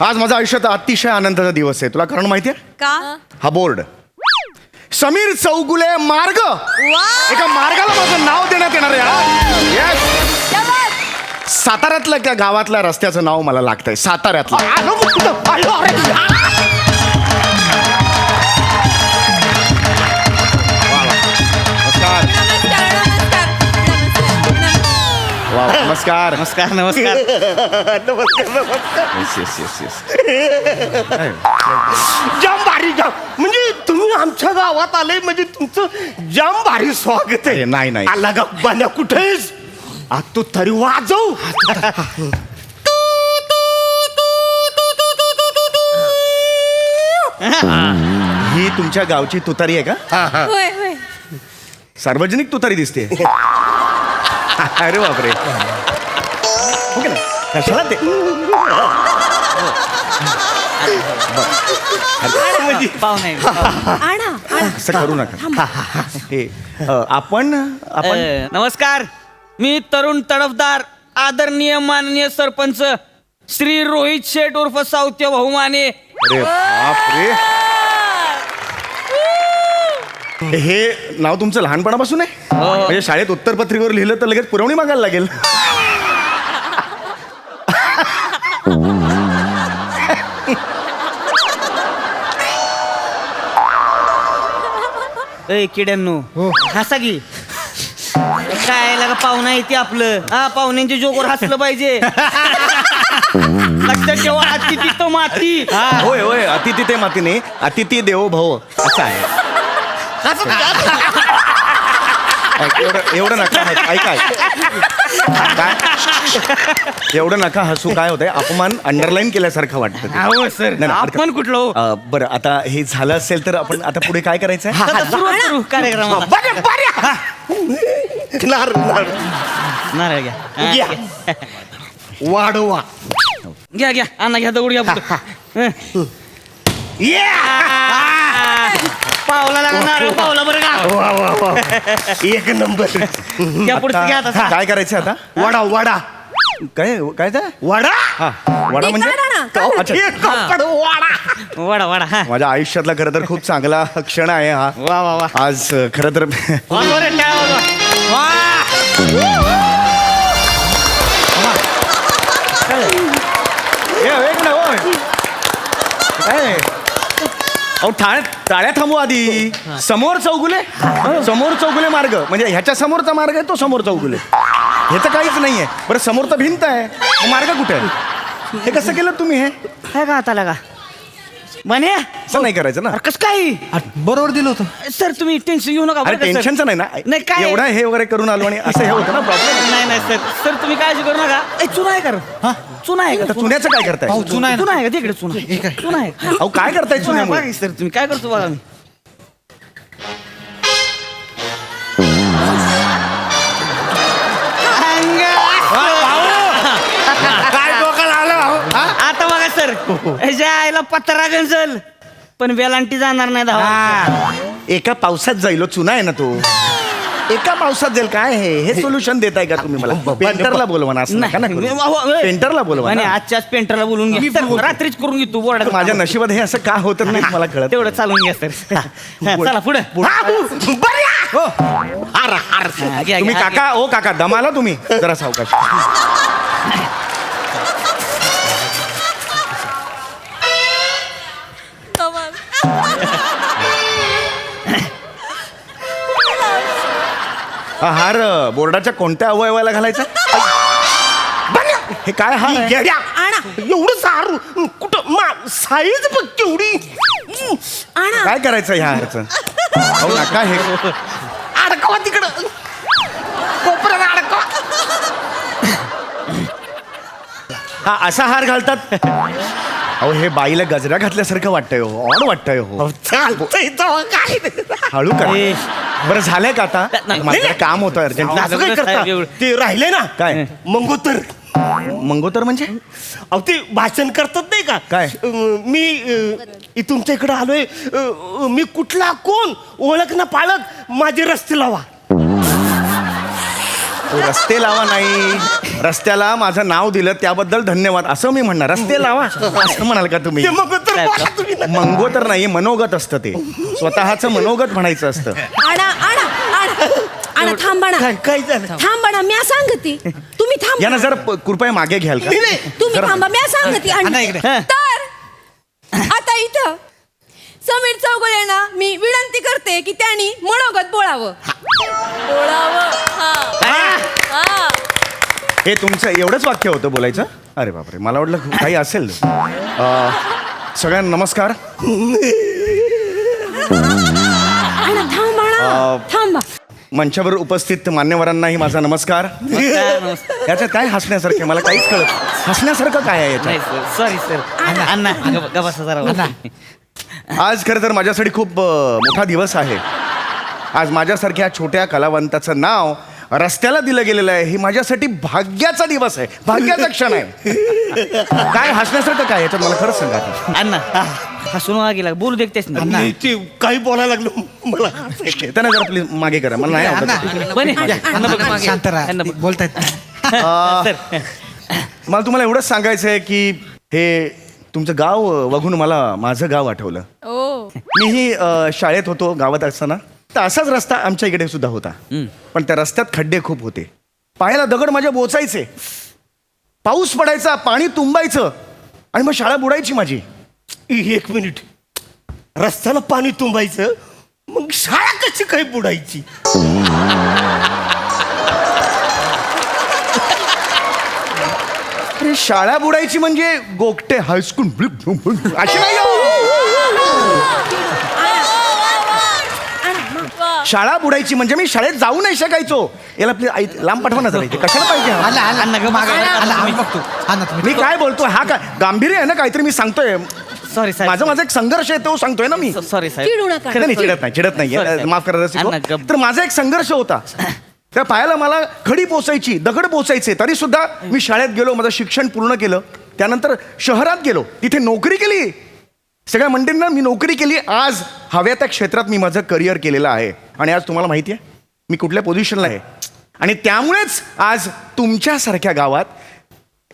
आज माझा आयुष्यात अतिशय आनंदाचा दिवस आहे तुला कारण माहितीये का हा बोर्ड समीर चौगुले मार्ग एका मार्गाला माझं नाव देण्यात येणार आहे हा. Yes. साताऱ्यातल्या त्या गावातल्या रस्त्याचं नाव मला लागतंय साताऱ्यातलं आलो मुक्त. आलो, अरे. वा, नमस्कार नमस्कार नमस्कार. येस येस येस येस जाम भारी जाम. म्हणजे तुम्ही आमच्या गावात आले म्हणजे तुमचं जाम भारी स्वागत आहे. नाही, नाही. आला का बांड्या कुठेस आ तू तरी वाजव. ही तुमच्या गावची तुतारी आहे का? होय होय. सार्वजनिक तुतारी दिसते. अरे बापरे. हो? कशाला ते पाहुणे आणा आणा असं करू नका हे अ, आपण आपण? अ, नमस्कार. मी तरुण तडफदार आदरणीय माननीय सरपंच श्री रोहित शेठ उर्फ साऊत्य बहुमाने. अरे बापरे. हे नाव तुमचं लहानपणापासून आहे? म्हणजे शाळेत उत्तरपत्रिकेवर लिहिलं तर लगेच पुरवणी मागायला लागेल. ए किड्यांनो हसा की. काय लागा पाहुणा येते आपलं. हा पाहुण्यांच्या जोगवर हसलं पाहिजे. लक्षात ठेवा तिथं माती. होय होय अतिथी ते माती नाही अतिथी देवो भव असं आहे. एवढं एवढं नका हस- ऐका काय? एवढं नका हसू. काय होतंय? अपमान अंडरलाईन केल्यासारखं वाटतं ते. हो सर नाही, नाही, आपण कुठलो अ, बरं आता हे झालं असेल तर आपण आता पुढे काय करायचं आहे आता सुरुवात करू. कार्यक्रमाला. बरे बरे. नार नार. नारळ घ्या. हा. वाढवा. घ्या घ्या. अन्ना घ्या दगड घ्या पुढं. हं. पावला लागा नारळ पावला बरं का? वा वा वा. एक नंबर. घ्या पुढचं घ्या आता. काय करायचं आता? वडा वडा. काय काय ते? वडा? हा वडा म्हणजे? ना, का- अच्छा. एक कपड वाडा. वडा वडा हा. माझ्या आयुष्यातला खरं तर खूप चांगला क्षण आहे हा. वा वा वा. आज अ, खरं तर वा, बरं, त्या, वा, वा. ए, एक ना होय. काय? अहो टाळ टाळ्या थांबू आधी. समोर चौगुले? समोर चौगुले मार्ग. म्हणजे ह्याच्या समोरचा मार्ग आहे तो समोर चौगुले. हे तर काहीच नाहीये. बरं समोर तर भिंत आहे. मग मार्ग कुठे आहे? हे कसं केलं तुम्ही हे? काय का आता का म्हणे असं नाही करायचं ना. कस काय? बरोबर दिलं होतं. सर तुम्ही टेन्शन घेऊ नका अरे बरं का? टेन्शनचं नाही ना. नाही काय? एवढा हे वगैरे करून आलो आणि असं हे होतं ना प्रॉब्लेम नाही नाही सर. सर तुम्ही काळजी करू नका. ए, चुना आहे का रे? चुना आहे का? चुन्याचं काय करताय? चुना आहे ना. चुना आहे का तिकडे चुना? चुना आहे का? अहो काय करताय चुना आहे, चुन्यामुळे? बघा की सर तुम्ही काय करतो बघा मी? ह्याच्या आईला पत्रा गंजल. पण वेलांटी जाणार नाही धावा एका पावसात जाईल हो, चुना आहे ना तो. एका पावसात जाईल काय हे? हे सोल्युशन देताय का तुम्ही मला? पेंटरला बोलवा ना असं नका ना करू. पेंटरला बोलवा आणि ना. आजच्याच पेंटरला बोलून सर, रात्रीच करून घेतो बोर्डात माझ्या नशिबात हे असं का होतं नाही मला कळत तेवढं चालून घ्या सर. चला पुढे. हो. तुम्ही काका ओ काका दमाला तुम्ही? जरा सावकाश. हा हार बोर्डाच्या कोणत्या अवयवाला घालायचा? हे काय हार आहे? येड्या! एवढं सारू कुठं मा साईज बघ केवढी. आणा. काय करायचं ह्या हारचं अहो नका हे. अडकवा तिकडं. कोपऱ्यात अडकवा. हा असा हार घालतात? अहो हे बाईला गजरा घातल्यासारखं वाटतंय हो. ऑड वाटतंय हो. चालतंय तेव्हा काय? हळू. करा. बरं झालंय का आता? नाही, मला जरा काम होतं अर्जंट. असं काय करता. ते राहिले ना? काय? मंगोतर. मंगोतर म्हणजे? अहो ते भाषण करतात नाही का? काय? अं, मी अं, तुमच्या इकडे आलोय. अं, मी कुठला कोण? ओळख ना पाळत माझे रस्ते लावा. तो रस्ते लावा नाही. रस्त्याला माझं नाव दिलं त्याबद्दल धन्यवाद. असं मी म्हणणार रस्ते लावा. असं म्हणाल का तुम्ही? ते मग तर बोला तुम्ही ना. मंगो तर नाही मनोगत असतं ते. स्वतःचं मनोगत म्हणायचं असतं. आणा थांबा ना काय काय झालं? थांबा. ना म्या सांगते. तुम्ही थांबा. यांना जरा प- कृपया मागे घ्याल का. तुम्ही जरा- थांबा म्या सांगते. आणा इकडे. आणि- तर आता इथं समीर चौगुलेंना मी विनंती करते की त्यांनी मनोगत बोलावं बोलावं हा. हा. हे. तुमचं एवढंच वाक्य होतं बोलायचं? अरे बापरे मला वाटलं काही असेल. अं, सगळ्यांना नमस्कार. आणा थांबा ना अं, थांबा. मंचावर उपस्थित मान्यवरांनाही माझा नमस्कार. नमस्कार, नमस्कार. याच्यात काय हसण्यासारखं? मला काहीच कळत हसण्यासारखं काय आहे नाही सर सॉरी सर. अण्णा ग- ग बसा जरा. आज खरं तर माझ्यासाठी खूप अं, मोठा दिवस आहे. आज माझ्यासारख्या छोट्या कलावंताचं नाव रस्त्याला दिलं गेलेलं आहे. ही माझ्यासाठी भाग्याचा दिवस आहे. भाग्याचा क्षण आहे. काय हसण्यासारखं काय याच्यात? मला खरंच सांगा. अण्णा हसून गेला. बोलू देतेस ना नाही, ते काही बोलायला लागलं. मला. त्यांना जरा प्लीज मागे करा. मला नाही आवडत. बने. अण्णा बघ मागे. शांत राहा. बघ. बोलतायत. अं, मला तुम्हाला एवढंच सांगायचं आहे की हे तुमचं गाव बघून मला माझं गाव आठवलं. ओ. मीही अ, शाळेत होतो गावात असताना. तर असाच रस्ता आमच्या इकडे सुद्धा होता. पण त्या रस्त्यात खड्डे खूप होते. पायाला दगड माझ्या बोचायचे. पाऊस पडायचा पाणी तुंबायचं. आणि मग शाळा बुडायची माझी. एक मिनिट रस्त्याला पाणी तुंबायचं मग शाळा कशी काही बुडायची अरे शाळा बुडायची म्हणजे गोगटे हायस्कूल अशी नाही हो. शाळा बुडायची म्हणजे मी शाळेत जाऊ नाही शकायचो याला प्लीज आई लांब पाठवा ना जरा इथे. कशाला पाहिजे हा? आला आला अण्णा ग मागे. आला आम्ही बघतो आणा मी तुम्ही काय बोलतोय हा काय गांभीर्य आहे ना काहीतरी मी सांगतोय सॉरी साहेब माझा माझा एक संघर्ष आहे तो सांगतोय ना मी. सॉरी साहेब चिडू नका. नाही नाही, चिडत नाही चिडत Sorry, नाही. माफ करा रसिको. अण्णा, गप- तर माझा एक संघर्ष होता. त्या पायाला मला खडी पोचायची दगड पोचायचे तरी सुद्धा मी शाळेत गेलो माझं शिक्षण पूर्ण केलं. त्यानंतर शहरात गेलो. तिथे नोकरी केली. सगळ्या मंडळींना मी नोकरी केली. आज हव्या त्या क्षेत्रात मी माझं करिअर केलेलं आहे. आणि आज तुम्हाला माहिती आहे मी कुठल्या पोझिशनला आहे. आणि त्यामुळेच आज तुमच्यासारख्या गावात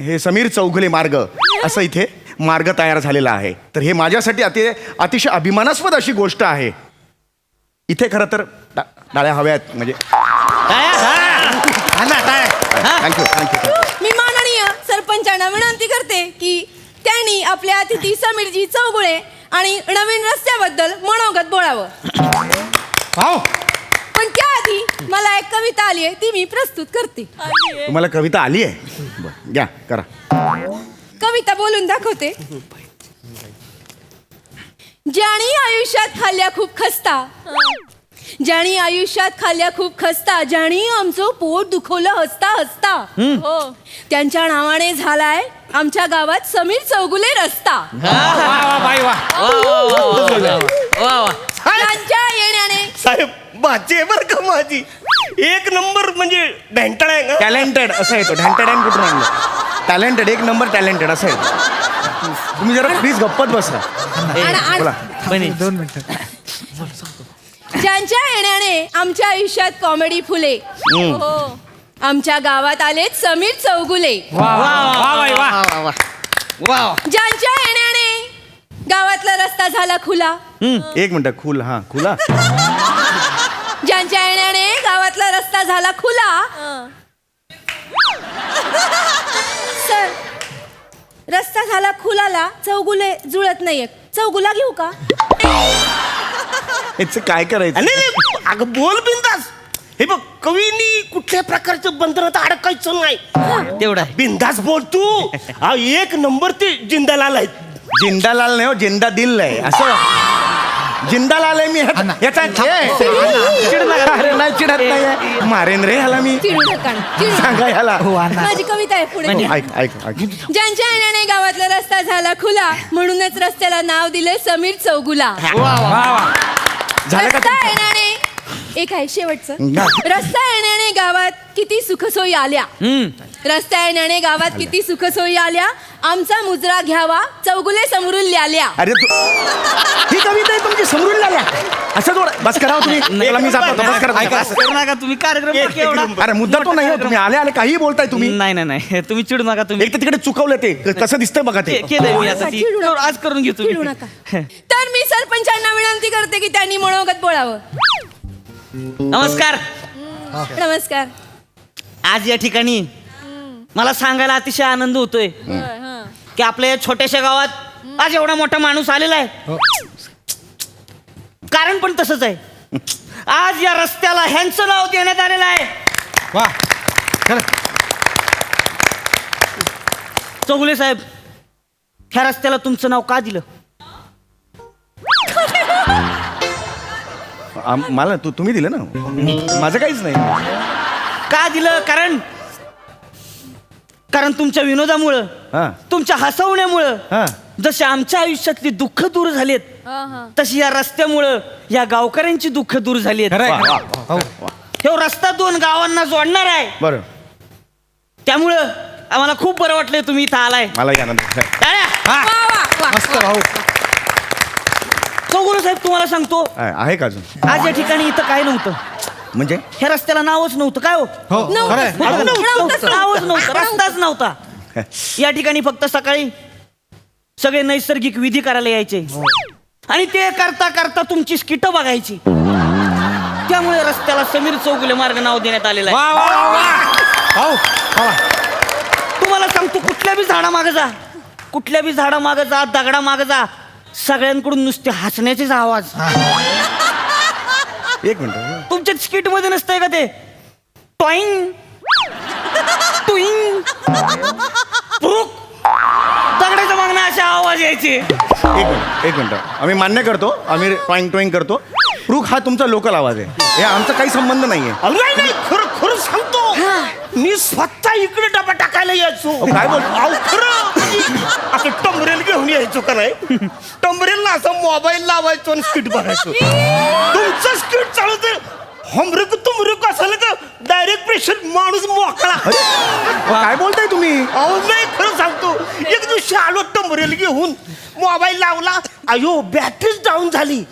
हे समीर चौगुले मार्ग असं इथे मार्ग तयार झालेला आहे. तर हे माझ्यासाठी अति अतिशय अभिमानास्पद अशी गोष्ट आहे. इथे खरं तर टा- टाळ्या हव्यात म्हणजे थँक्यू थँक्यू मी माननीय सरपंचांना विनंती करते की त्यांनी आपल्या अतिथी समीरजी चौगुळे आणि नवीन रस्त्याबद्दल मनोगत बोलावं. पण त्याआधी मला एक कविता आली आहे ती मी प्रस्तुत करते. तुम्हाला कविता आली आहे? घ्या करा. कविता बोलून दाखवते. ज्याणी आयुष्यात खाल्ल्या खूप खस्ता. ज्याणी आयुष्यात खाल्ल्या खूप खस्ता ज्याणी आमचं पोट दुखवलं हसता हसता. हो. त्यांच्या नावाने झालाय आमच्या गावात समीर चौगुले रस्ता. त्यांच्या येण्याने. साहेब माझी बर का माझी? एक नंबर म्हणजे ढेंटाळ आहे ना? टॅलेंटेड असं येतो. ढॅन्टेड कुठून आणलं टॅलेंटेड एक नंबर टॅलेंटेड असं येतो तुम्ही जरा प्लीज गप्पत बसा. बोला. दोन मिनिटं. ज्यांच्या येण्याने आमच्या आयुष्यात कॉमेडी फुले. हो. आमच्या गावात आलेत समीर चौगुले. वा ज्यांच्या येण्याने गावातला रस्ता झाला खुला. एक मिनिट खुल हा खुला. ज्यांच्या येण्याने गावातला रस्ता झाला खुला. रस्ता झाला खुलाला चौगुले जुळत नाहीये. चौगुला घेऊ का? याचं काय करायचं? नाही नाही, अगं बोल बिंदास. हे बघ कवीनी कुठल्या प्रकारचं बंधनात अडकायचं नाही. तेवढा. बिंदास बोल तू. हा एक नंबर ते जिंदालाल आहेत. जिंदालाल नाही हो जिंदा दिल आहे. असं. जिंदालाल आहे मी. अण्णा. हे. अरे नाही चिडत नाही मारेन रे ह्याला मी. चिडू नका चिडू नका. सांगा ह्याला. हो माझी कविता आहे पुढे. ऐक ऐक ऐक. ज्यांच्या येण्याने गावातला रस्ता झाला खुला म्हणूनच रस्त्याला नाव दिले समीर चौगुला. झालं का रस्ता येण्याने एक आहे शेवटचं. ना. रस्ता येण्याने गावात किती सुखसोयी आल्या. हम्म रस्ता येण्याने गावात किती सुखसोयी आल्या? आमचा मुजरा घ्यावा चौगुले समोरून ल्याल्या. अरे तू ही कविता आहे तुमची समजून लागल्या असं जोड बस करा हो तुम्ही. मी बस करा ऐका, असं करू नका तुम्ही कार्यक्रम एवढा. अरे मुद्दा तो नाही हो, तुम्ही आले आले काही बोलताय तुम्ही. नाही नाही नाही तुम्ही चिडू नका तुम्ही. एक तर तिकडे चुकवलं ते. कसं दिसतंय बघा ते. के- केलंय मी आता ती. चिडू नका. आज करून घेतो चिडू नका. तर मी सरपंचांना विनंती करते की त्यांनी मनोगत बोलावं. नमस्कार. नमस्कार. आज या ठिकाणी मला सांगायला अतिशय आनंद होतोय. की आपल्या या छोट्याशा गावात आज एवढा मोठा माणूस आलेला आहे. कारण पण तसंच आहे. आज या रस्त्याला ह्यांचं नाव देण्यात आलेलं आहे. वा. चल चौगुले साहेब ह्या रस्त्याला तुमचं नाव का दिलं? मला तू तुम्ही दिलं ना? माझं काहीच नाही. का दिलं? कारण कारण तुमच्या विनोदामुळं हा. तुमच्या हसवण्यामुळं हा. जसे आमच्या आयुष्यातली दुःख दूर झालेत तशी या रस्त्यामुळं या गावकऱ्यांची दुःख दूर झाली आहेत खरंय हो हे. रस्ता दोन गावांना जोडणार आहे. बरं. त्यामुळं आम्हाला खूप बरं वाटलंय तुम्ही इथं आलाय. मलाही आनंद. टाळ्या! हा. मस्त भाऊ. साहेब तुम्हाला सांगतो. आहे आहे का अजून? आज या ठिकाणी इथं काय नव्हतं. म्हणजे? ह्या रस्त्याला नावच नव्हतं काय हो? हो नव्हतं. खरंय नव्हतं. नावच नव्हतं रस्ताच नव्हता. या ठिकाणी फक्त सकाळी सगळे नैसर्गिक विधी करायला यायचे. आणि ते करता करता तुमची स्किट बघायची. त्यामुळे रस्त्याला समीर चौगुले मार्ग नाव देण्यात आलेलं आहे. वा वा वा, वा. भाऊ वा तुम्हाला सांगतो कुठल्या बी झाडा मागे जा. कुठल्या बी झाडा मागे जा दगडा मागे जा. सगळ्यांकडून नुसते हसण्याचेच आवाज. एक मिनिट तुमच्या स्किटमध्ये नसतंय का ते? टॉईंग. टुईंग. पुरुक दगडाच्या मागणं असे आवाज यायचे. एक मिनिट एक मिनिट. आम्ही मान्य करतो आम्ही टॉईंग टॉईंग करतो. प्रूक हा तुमचा लोकल आवाज आहे. हे आमचा काही संबंध नाहीये. अरे नाही नाही खरं खरं सांगतो. मी स्वतः इकडे डबा टाकायला यायचो. काय बोल- अहो, खरं. असं टंबरेल घेऊन यायचो का नाही? टंबरेलला असं मोबाईल लावायचो आणि स्किट बघायचो तुमचं स्किट चालवते हमरेक तुमरेक असेल का डायरेक्ट प्रेशर माणूस मोकळा. काय बोलताय तुम्ही? अहो नाही खरं सांगतो. एक दिवशी आलो टंबरेल घेऊन मोबाईल लावला. अयो बॅटरीच डाऊन झाली.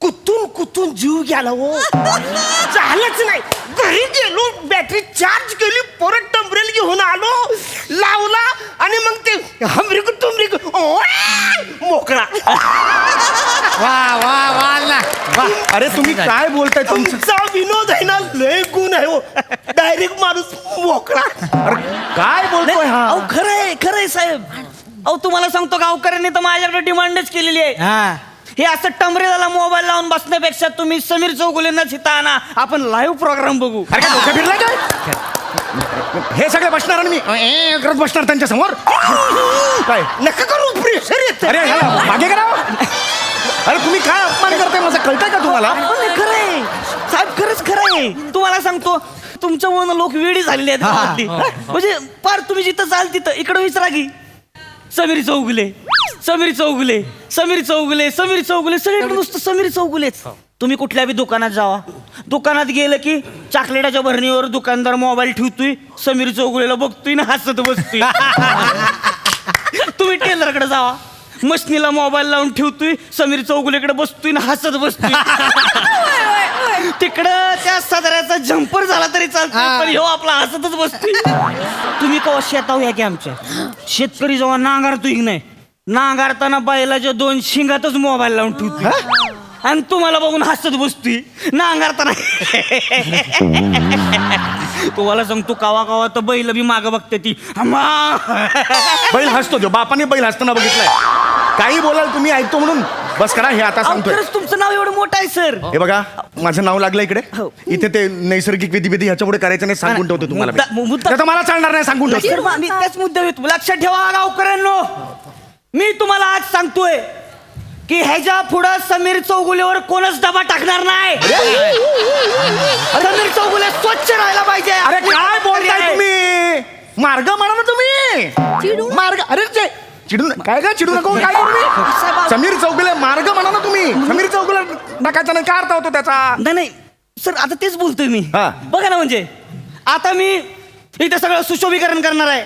कुतून कुतून जीव गेला हो. झालंच नाही. घरी गेलो बॅटरी चार्ज केली परत टंबरेल घेऊन आलो. लावला आणि मग ते हमरी तुमरी मोकळा. वा वा वा ना वा. अरे तुम्ही काय बोलताय? तुमचं तुमचा विनोद आहे ना लय गुण आहे हो. डायरेक्ट माणूस मोकळा. अरे काय बोलतोय हा? अहो खरंय खरंय साहेब. अहो तुम्हाला सांगतो गावकऱ्यांनी तर माझ्याकडे डिमांडच केलेली आहे. हा. हे असं टमरेला मोबाईल लावून बसण्यापेक्षा तुम्ही समीर चौगुलेंना चिता आणा. आपण लाईव्ह प्रोग्राम बघू. अरे काय डोकं फिरलं काय? हे सगळे बसणार आणि मी. ए, करत बसणार त्यांच्यासमोर काय? नका करू प्रेशर येत अरे ह्याला मागे करा अरे तुम्ही काय अपमान करताय? माझं कळतंय का तुम्हाला? हे खरं आहे साहेब खरंच खरं आहे तुम्हाला सांगतो तुमच्यामुळे लोक वेळी झालेले आहेत हा, हा, गावातली. हो, हो. म्हणजे पार तुम्ही जिथं जाल तिथं. इकडे विचारा की. समीर चौगुले. समीर चौगुले. समीर चौगुले. समीर चौगुले. सगळीकडे नुसतं समीर चौगुलेच. तुम्ही कुठल्या बी दुकानात जावा. दुकानात गेलं की चॉकलेटाच्या भरणीवर दुकानदार मोबाईल ठेवतोय समीर चौगुलेला बघतोय ना हसत बसतोय. तुम्ही टेलरकडे जावा. मशनीला मोबाईल लावून ठेवतोय समीर चौगुलेकडे बसतोय ना हसत बसतोय. तिकडं त्या सदऱ्याचा जम्पर झाला तरी चालतोय पण ह्यो आपला हसतच बसतोय. तुम्ही कवा शेताव या की आमच्या? शेतकरी जेव्हा नांगारतोय की नाही नांगारताना बैलाच्या दोन शिंगातच मोबाईल लावून ठेवतोय. आणि तुम्हाला बघून हसत बसतोय नांगारताना. तुम्हाला सांगतो कावा कावा तर बैल बी माग बघते ती. बैल हसतो तो बापाने बैल हसताना बघितलाय. काही बोलाल तुम्ही ऐकतो म्हणून. बस करा हे आता सांगतोय. खरंच तुमचं नाव एवढं मोठं आहे सर. हे बघा माझं नाव लागलं इकडे. हो. इथे ते नैसर्गिक विधी विधी ह्याच्या पुढे करायचं नाही सांगून ठेवतो तुम्हाला मुद्दा- मी. मला चालणार नाही सांगून ठेवतो. सर, मी त्याच येतो लक्षात ठेवा गावकऱ्यांनो. मी तुम्हाला आज सांगतोय की ह्याच्या पुढं समीर चौगुलेवर कोणच डबा टाकणार नाही. समीर चौगुले स्वच्छ राहायला पाहिजे. अरे काय बोलताय तुम्ही? मार्ग म्हणा ना तुम्ही. चिडू. मार्ग चिडून काय काय चिडू नको काय करू मी समीर चौगुले मार्ग म्हणा ना तुम्ही. समीर चौगुले टाकायचा नाही काय अर्थ होतो त्याचा? नाही नाही. सर आता तेच बोलतोय मी. हा. बघा ना म्हणजे आता मी इथे सगळं सुशोभीकरण करणार आहे.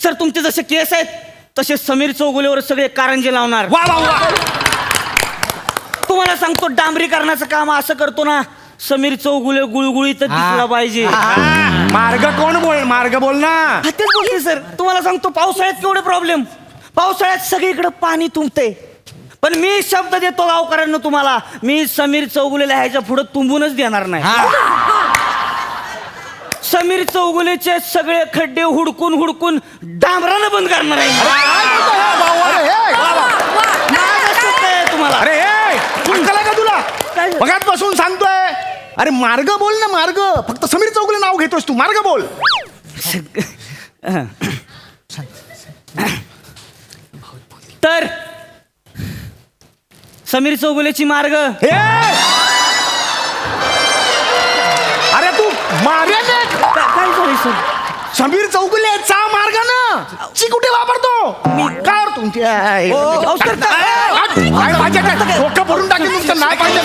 सर तुमचे जसे केस आहेत तसे समीर चौगुलेवर सगळे कारंजे लावणार. वा वा वा. तुम्हाला सांगतो डांबरीकरणाचं काम असं करतो ना समीर चौगुले गुळगुळीत दिसला पाहिजे. मार्ग कोण बोल मार्ग बोल ना. हा, तेच बोलते सर. तुम्हाला सांगतो पावसाळ्यात केवढे प्रॉब्लेम पावसाळ्यात सगळीकडे पाणी तुंबते पण मी शब्द देतो गावकऱ्यांना तुम्हाला. मी समीर चौगुलेला ह्याच्या पुढे तुंबूनच देणार नाही. समीर चौगुलेचे सगळे खड्डे हुडकून हुडकून डांबरानं बंद करणार आहे. अरे हे, तुम्हाला. अरे हे, का तुला? काय झालं? बघात बसून सांगतोय. अरे मार्ग बोल ना मार्ग. फक्त समीर चौगुले नाव घेतोस तू. मार्ग बोल. तर समीर चौगुलेची मार्ग. हे! अरे तू सर समीर चौगुले चा मार्ग ना. आहे माझ्या डोकं भरून टाकेल तुमचं नाही पाहिजे